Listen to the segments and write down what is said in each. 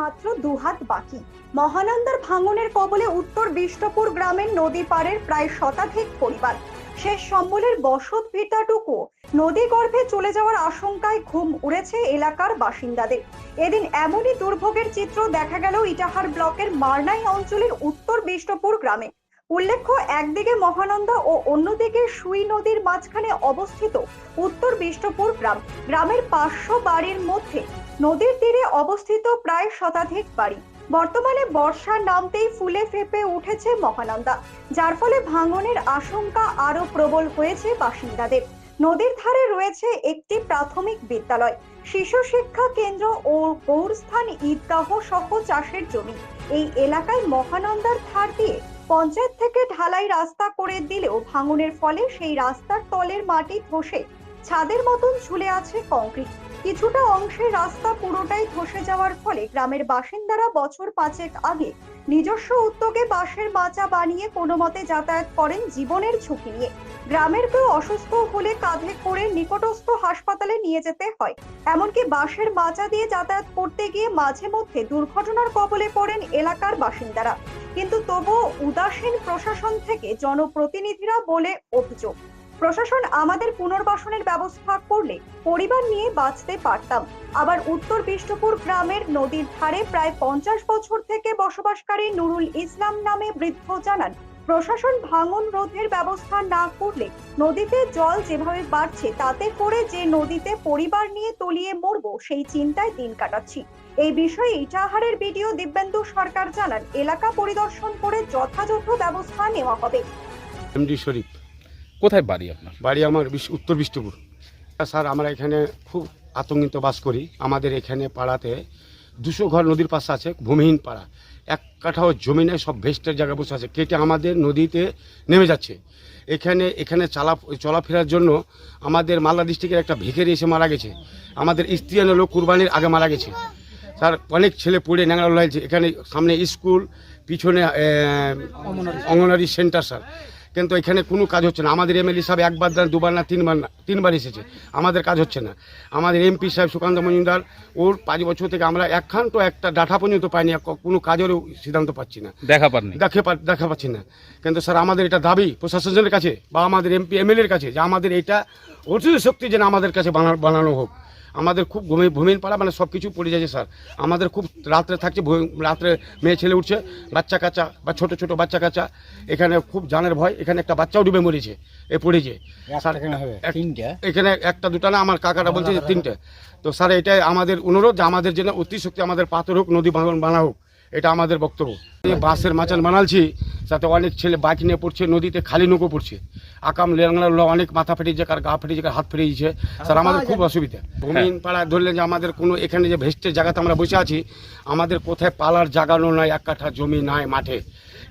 মাত্র দুহাত বাকি। মহানন্দার ভাঙনের কবলে উত্তর বিষ্ণুপুর গ্রামের নদী পাড়ের প্রায় শতাধিক পরিবার। শেষ সম্বলের বসত ভিটাটুকু নদী গর্ভে চলে যাওয়ার আশঙ্কায় ঘুম উড়েছে এলাকার বাসিন্দাদের। এদিন এমনই দুর্ভোগের চিত্র দেখা গেল ইটাহার ব্লকের মারনাই অঞ্চলের উত্তর বিষ্ণুপুর গ্রামে। উল্লেখ্য, একদিকে মহানন্দা ও অন্যদিকে সুই নদীর মাঝখানে অবস্থিত উত্তর বিষ্ণুপুর গ্রাম। গ্রামের পাঁচশো বাড়ির মধ্যে নদীর তীরে অবস্থিত প্রায় শতাধিক বাড়ি। বর্তমানে বর্ষা নামতেই ফুলে ফেপে উঠেছে মহানন্দা, যার ফলে ভাঙনের আশঙ্কা আরও প্রবল হয়েছে বাসিন্দাদের। নদীর ধারে রয়েছে একটি প্রাথমিক বিদ্যালয়, শিশু শিক্ষা কেন্দ্র ও গৌরস্থান ঈদগাহ সহ চাষের জমি। এই এলাকায় মহানন্দার ধার দিয়ে পঞ্চায়েত থেকে ঢালাই রাস্তা করে দিলেও ভাঙনের ফলে সেই রাস্তার তলের মাটি ধসে ছাদের মতন ঝুলে আছে কংক্রিট। কিছুটা অংশের রাস্তা পুরোটাই ধসে যাওয়ার ফলে গ্রামের বাসিন্দারা বছর পাঁচেক আগে নিজস্ব উদ্যোগে বাঁশের মাচা বানিয়ে কোনো মতে যাতায়াত করেন জীবনের ঝুঁকি নিয়ে। গ্রামের কেউ অসুস্থ হলে কাঁধে করে নিকটস্থ হাসপাতালে নিয়ে যেতে হয়। এমনকি বাঁশের মাচা দিয়ে যাতায়াত করতে গিয়ে মাঝে মধ্যে দুর্ঘটনার কবলে পড়েন এলাকার বাসিন্দারা। কিন্তু তবুও উদাসীন প্রশাসন থেকে জনপ্রতিনিধিরা বলে অভিযোগ। প্রশাসন আমাদের পুনর্বাসনের ব্যবস্থা করলে পরিবার নিয়ে বাঁচতে পারতাম। আবার উত্তর বিষ্ণুপুর গ্রামের নদীর ধারে প্রায় পঞ্চাশ বছর থেকে বসবাসকারী নুরুল ইসলাম নামে বৃদ্ধ জানান, প্রশাসন ভাঙন রোধের ব্যবস্থা না করলে নদীতে জল যেভাবে বাড়ছে তাতে করে যে নদীতে পরিবার নিয়ে তলিয়ে মরবো সেই চিন্তায় দিন কাটাচ্ছি। এই বিষয়ে ইটাহারের বিডিও দিব্যেন্দু সরকার জানান, এলাকা পরিদর্শন করে যথাযথ ব্যবস্থা নেওয়া হবে। এমডি শরীফ। কোথায় বাড়ি আপনার? বাড়ি আমার বিশ- উত্তর বিষ্ণুপুর। স্যার আমরা এখানে খুব আতঙ্কিত বাস করি। আমাদের এখানে পাড়াতে দুশো ঘর নদীর পাশে আছে ভূমিহীন পাড়া। এক কাঠাও জমি নেই সব ভেস্টের জায়গায় বসে আছে। কেটে আমাদের নদীতে নেমে যাচ্ছে। এখানে এখানে চালা চলাফেরার জন্য আমাদের মালদা ডিস্ট্রিক্টের একটা ভিখারি এসে মারা গেছে। আমাদের স্ত্রী লোক কুরবানির আগে মারা গেছে। স্যার অনেক ছেলে পড়ে ন্যাংরা লাগছে এখানে সামনে স্কুল পিছনে আহ, অঙ্গনারী সেন্টার স্যার। কিন্তু এখানে কোনো কাজ হচ্ছে না। আমাদের এমএলএ সাহেব একবার না দুবার না তিনবার না তিনবার এসেছে। আমাদের কাজ হচ্ছে না। আমাদের এমপি সাহেব সুকান্ত মজুমদার ওর পাঁচ বছর থেকে আমরা একখান তো একটা ডাটা পর্যন্ত পাইনি কোনো কাজেরও সিদ্ধান্ত পাচ্ছি না। দেখা পাননি? দেখে দেখা পাচ্ছি না। কিন্তু স্যার আমাদের এটা দাবি প্রশাসনের কাছে বা আমাদের এমপি এমএলএর কাছে যে আমাদের এটা অর্জিত শক্তি যেন আমাদের কাছে বানা- বানানো হোক। আমাদের খুব ভূমি ভূমিন পাড়া মানে সব কিছু পড়ে যাচ্ছে স্যার। আমাদের খুব রাত্রে থাকছে রাত্রে মেয়ে ছেলে উঠছে বাচ্চা কাচ্চা বা ছোট ছোট বাচ্চা কাচ্চা। এখানে খুব জানের ভয় এখানে একটা বাচ্চাও ডুবে মরেছে এ পড়েছে। স্যার এখানে একটা দুটা না আমার কাকাটা বলছে যে তিনটে। তো স্যার এটাই আমাদের অনুরোধ যে আমাদের জন্য অতি শক্তি আমাদের পাথর হোক নদী বাঁধন বানা হোক। এটা আমাদের বক্তব্য। বাঁশের মাচান বানালছি যাতে অনেক ছেলে বাইক নিয়ে পড়ছে নদীতে খালি নৌকো পড়ছে। আকাম লেংলা অনেক মাথা ফেটে কার গা ফেটে কার হাত ফেটে স্যার আমাদের খুব অসুবিধা। ভূমিহীন পাড়া ধরলে যে আমাদের কোনো এখানে যে ভেস্টের জায়গাতে আমরা বসে আছি আমাদের কোথায় পালার জাগানো নাই এক কাঠা জমি নাই মাঠে।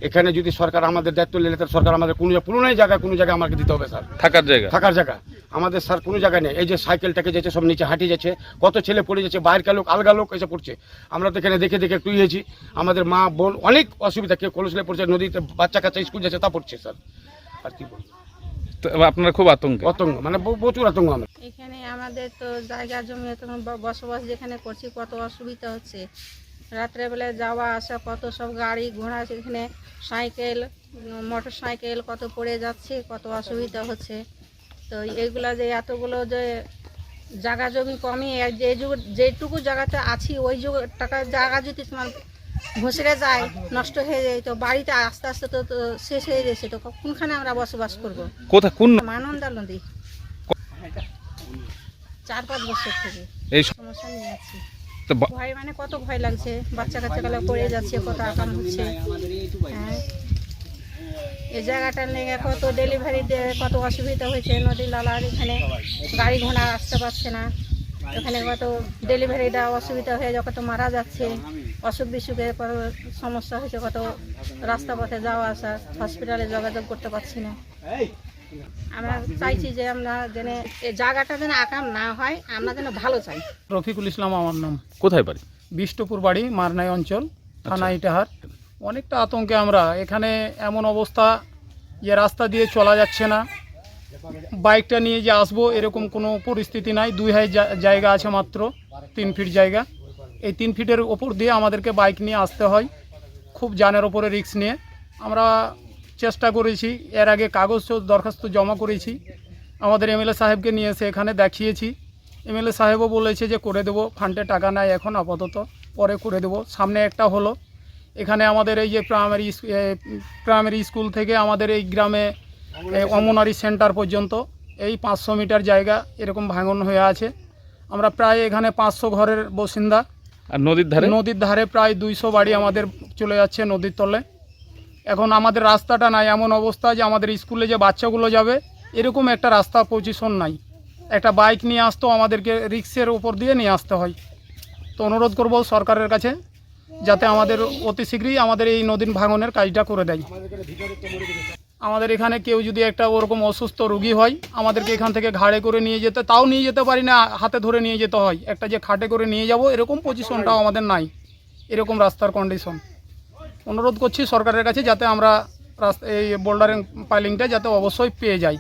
এখানে যদি সরকার আমাদের দায়িত্ব নিলে তাহলে সরকার আমাদের কোনো পুরোনো জায়গায় কোনো জায়গায় আমাকে দিতে হবে স্যার। থাকার জায়গা? থাকার জায়গা। আমাদের স্যার কোনো জায়গায় নেই। এই যে সাইকেলটাকে যাচ্ছে সব নিচে হাঁটিয়ে যাচ্ছে কত ছেলে পড়ে যাচ্ছে বাইরের লোক আলগা লোক এসে পড়ছে। আমরা তো এখানে দেখে দেখে একটু ইয়েছি আমাদের মা বোন অনেক অসুবিধা কেউ কলসলে পড়ছে নদীতে বাচ্চা কাচ্চা স্কুল যাচ্ছে তা পড়ছে স্যার। আর কি বলব? তো আপনারা খুব আতঙ্কে? আতঙ্ক মানে প্রচুর আতঙ্ক আমরা। এখানে আমাদের তো জায়গা জমি বসবাস যেখানে করছি কত অসুবিধা হচ্ছে। রাত্রেবেলায় যাওয়া আসা কত সব গাড়ি ঘোড়া সেখানে সাইকেল মোটর সাইকেল কত পড়ে যাচ্ছে কত অসুবিধা হচ্ছে। তো এইগুলা যে এতগুলো যে জায়গা জমি কমিয়ে যে যুগ- যেটুকু জায়গাতে আছি ওই যুগ টাকা জায়গা যদি তোমার ঘুষড়ে যায় নষ্ট হয়ে যায় তো বাড়িতে আস্তে আস্তে তো তো শেষ হয়ে যাচ্ছে তো কোনখানে আমরা বসবাস করব? কোথা কোন মানন্দা নদী। চার পাঁচ বছর থেকে। এই সমস্যা নিয়ে আছি। ভয় মানে কত ভয় লাগছে বাচ্চা কাচ্চা গুলো পড়ে যাচ্ছে কত আকাম হচ্ছে। হ্যাঁ। এই জায়গাটা নিয়ে কত ডেলিভারি কত অসুবিধা হয়েছে নদী লালার এখানে গাড়ি ঘোড়া আসতে পারছে না। এখানে কত ডেলিভারি দেওয়া অসুবিধা হয়ে যায় কত মারা যাচ্ছে অসুখ বিসুখে কত সমস্যা হয়েছে কত রাস্তা পথে যাওয়া আসা হসপিটালে যোগাযোগ করতে পারছি না। আমরা চাইছি যে আমরা যেন এই জায়গাটা যেন আকাম না হয় আমরা যেন ভালো চাই। রফিকুল ইসলাম আমার নাম। কোথায় বাড়ি? বিষ্টপুর বাড়ি মারনাই অঞ্চল থানা ইটাহার। অনেকটা আতঙ্কে আমরা। এখানে এমন অবস্থা, যে রাস্তা দিয়ে চলা যাচ্ছে না। বাইকটা নিয়ে যে আসব, এরকম কোনো পরিস্থিতি নাই। দুই হাই জায়গা আছে মাত্র, তিন ফিট জায়গা। এই তিন ফিটের ওপর দিয়ে আমাদেরকে বাইক নিয়ে আসতে হয়। খুব জানের ওপরে রিস্ক নিয়ে। আমরা চেষ্টা করেছি, এর আগে কাগজ দরখাস্ত জমা করেছি। আমাদের এমএলএ সাহেবকে নিয়ে এসে এখানে দেখিয়েছি। এমএলএ সাহেবও বলেছে যে, করে দেবো, ফান্ডে টাকা নাই এখন, আপাতত পরে করে দেবো। সামনে একটা হলো। এখানে আমাদের এই যে প্রাইমারি প্রাইমারি স্কুল থেকে আমাদের এই গ্রামে অঙ্গনারী সেন্টার পর্যন্ত এই পাঁচশো মিটার জায়গা এরকম ভাঙন হয়ে আছে। আমরা প্রায় এখানে পাঁচশো ঘরের বাসিন্দা। আর নদীর ধারে? নদীর ধারে প্রায় দুইশো বাড়ি আমাদের চলে যাচ্ছে নদীর তলে। এখন আমাদের রাস্তাটা নাই এমন অবস্থা যে আমাদের স্কুলে যে বাচ্চাগুলো যাবে এরকম একটা রাস্তা পজিশন নাই। একটা বাইক নিয়ে আসতো আমাদেরকে রিক্সের উপর দিয়ে নিয়ে আসতে হয়। তো অনুরোধ করব সরকারের কাছে যাতে আমাদের অতি শীঘ্রই আমাদের এই নদীর ভাঙনের কাজটা করে দেয়। আমাদের এখানে কেউ যদি একটা ওরকম অসুস্থ রুগী হয় আমাদেরকে এখান থেকে ঘাড়ে করে নিয়ে যেতে তাও নিয়ে যেতে পারি না হাতে ধরে নিয়ে যেতে হয়। একটা যে খাটে করে নিয়ে যাব এরকম পজিশনটাও আমাদের নাই। এরকম রাস্তার কন্ডিশন অনুরোধ করছি সরকারের কাছে যাতে আমরা রাস্তা এই বোল্ডারিং পাইলিংটা যাতে অবশ্যই পেয়ে যাই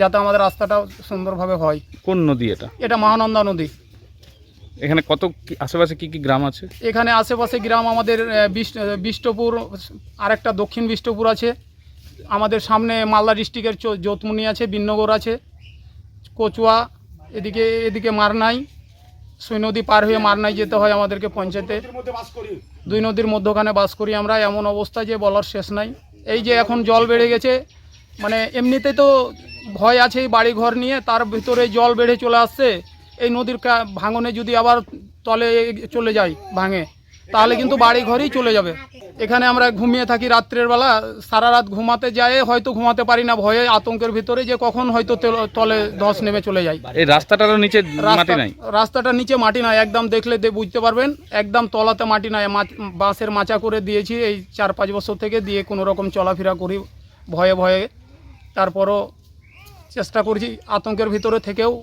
যাতে আমাদের রাস্তাটা সুন্দরভাবে হয়। কোন নদী এটা? এটা মহানন্দা নদী। এখানে কত আশেপাশে কি কি গ্রাম আছে? এখানে আশেপাশে গ্রাম আমাদের আহ, আহ, বিষ্টপুর আরেকটা দক্ষিণ বিষ্টপুর আছে। আমাদের সামনে মালদা ডিস্ট্রিক্টের যোতমুনি আছে বিন্নগর আছে কচুয়া এদিকে এদিকে মারনাই সুই নদী পার হয়ে মারনাই যেতে হয় আমাদেরকে পঞ্চায়েতে। দুই নদীর মধ্যখানে বাস করি আমরা এমন অবস্থা যে বলার শেষ নাই। এই যে এখন জল বেড়ে গেছে মানে এমনিতে তো ভয় আছে এই বাড়ি ঘর নিয়ে তার ভিতরে জল বেড়ে চলে আসছে। এই নদীর কা- ভাঙনে যদি আবার তলে চলে যায় ভাঙে তাহলে কিন্তু বাড়ি ঘরেই চলে যাবে। এখানে আমরা ঘুমিয়ে থাকি রাত্রের বেলা সারা রাত ঘুমাতে যায় হয়তো ঘুমাতে পারি না ভয়ে আতঙ্কের ভিতরে যে কখন হয়তো তেল- ধস নেমে চলে যায়। এই রাস্তাটারও নিচে মাটি রাস্তা নাই? রাস্তাটা নিচে মাটি নাই একদম দেখলে দে- বুঝতে পারবেন একদম তলাতে মাটি নাই। বাঁশের মাচা করে দিয়েছি এই চার পাঁচ বছর থেকে দিয়ে কোনো রকম চলাফেরা করি ভয়ে ভয়ে। তারপরও চেষ্টা করছি আতঙ্কের ভিতরে থেকেও